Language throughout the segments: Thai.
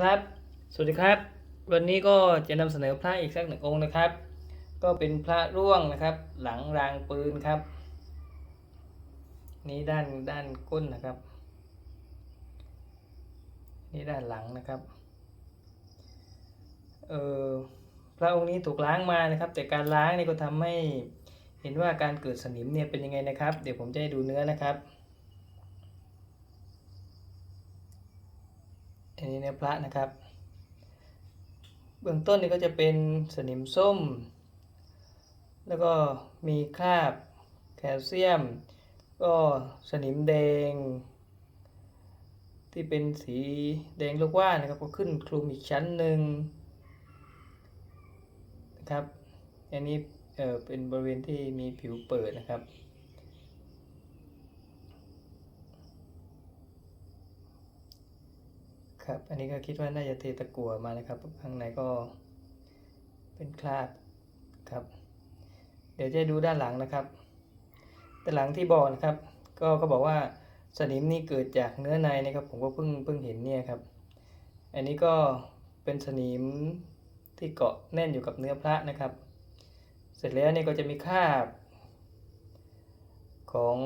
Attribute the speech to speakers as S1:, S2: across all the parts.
S1: ครับ สวัสดีครับ วันนี้ก็จะนำเสนอพระอีกสักหนึ่งองค์นะครับ ก็เป็นพระร่วงนะครับ หลังรางปืนครับ นี่ด้านด้านก้นนะครับ นี่ด้านหลังนะครับ เออพระองค์นี้ถูกล้างมานะครับ แต่การล้างนี่ก็ทำให้เห็นว่าการเกิดสนิมเนี่ยเป็นยังไงนะครับ เดี๋ยวผมจะให้ดูเนื้อนะครับ อันนี้เนื้อพระนะครับ เบื้องต้นนี่ก็จะเป็นสนิมส้ม แล้วก็มีคราบแคลเซียม ก็สนิมแดง ที่เป็นสีแดงลูกว่านะครับ ก็ขึ้นคลุมอีกชั้นหนึ่งนะครับ อันนี้เออเป็นบริเวณที่มีผิวเปิดนะครับ ครับ อันนี้ก็คิดว่าน่าจะเทตะกั่วมานะครับ ข้างในก็เป็นคราบครับ เดี๋ยวจะดูด้านหลังนะครับด้านหลังที่บอกนะครับ ก็เขาบอกว่าสนิมนี่เกิดจากเนื้อในนะครับ ผมก็เพิ่งเพิ่งเห็นเนี่ยครับ อันนี้ก็เป็นสนิมที่เกาะแน่นอยู่กับเนื้อพระนะครับ เสร็จแล้วเนี่ยก็จะมีคราบของ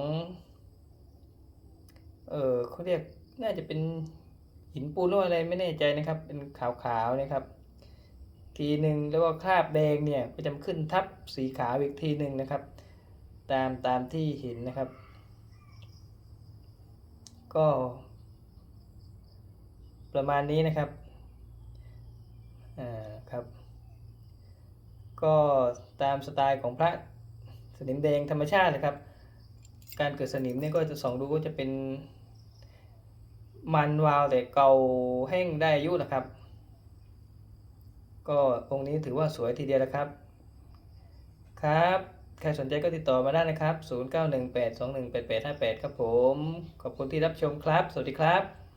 S1: เออเขาเรียกน่าจะเป็น หินปูนหรืออะไรไม่แน่ใจนะครับ เป็นขาวๆนะครับ ทีหนึ่งแล้วก็คราบแดงเนี่ยก็จะขึ้นทับสีขาวอีกทีหนึ่งนะครับ ตามตามที่เห็นนะครับ ก็ ประมาณนี้นะครับอ่าครับ ก็ตามสไตล์ของพระสนิมแดงธรรมชาตินะครับ การเกิดสนิมเนี่ยก็จะส่องดูก็จะเป็น มันวาวแต่เก่าแห้งได้อายุนะครับ ก็องค์นี้ถือว่าสวยทีเดียวนะครับ ครับ ใครสนใจก็ติดต่อมาได้นะครับ 0918218858 ครับผม ขอบคุณที่รับชมครับ สวัสดีครับ